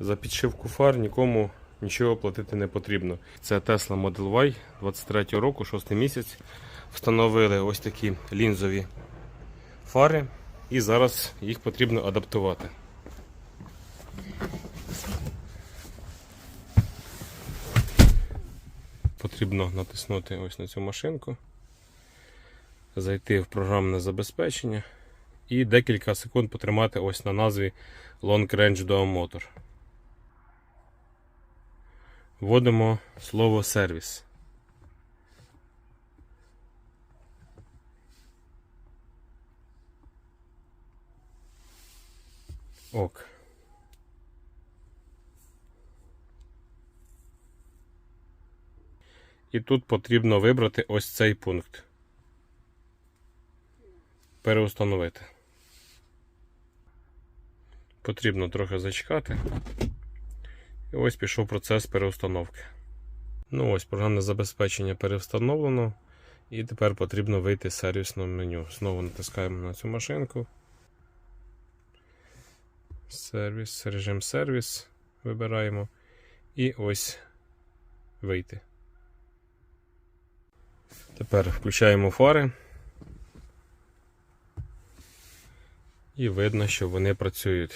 За підшивку фар нікому нічого платити не потрібно. Це Tesla Model Y 23 року, 6 місяць. Встановили ось такі лінзові фари, і зараз їх потрібно адаптувати. Потрібно натиснути ось на цю машинку, зайти в програмне забезпечення і декілька секунд потримати ось на назві Long Range Dual Motor. Вводимо слово сервіс. Ок. І тут потрібно вибрати ось цей пункт. Переустановити. Потрібно трохи зачекати. І ось пішов процес переустановки. Ну ось програмне забезпечення перевстановлено. І тепер потрібно вийти з сервісного меню. Знову натискаємо на цю машинку. Сервіс, режим сервіс вибираємо. І ось вийти. Тепер включаємо фари. І видно, що вони працюють.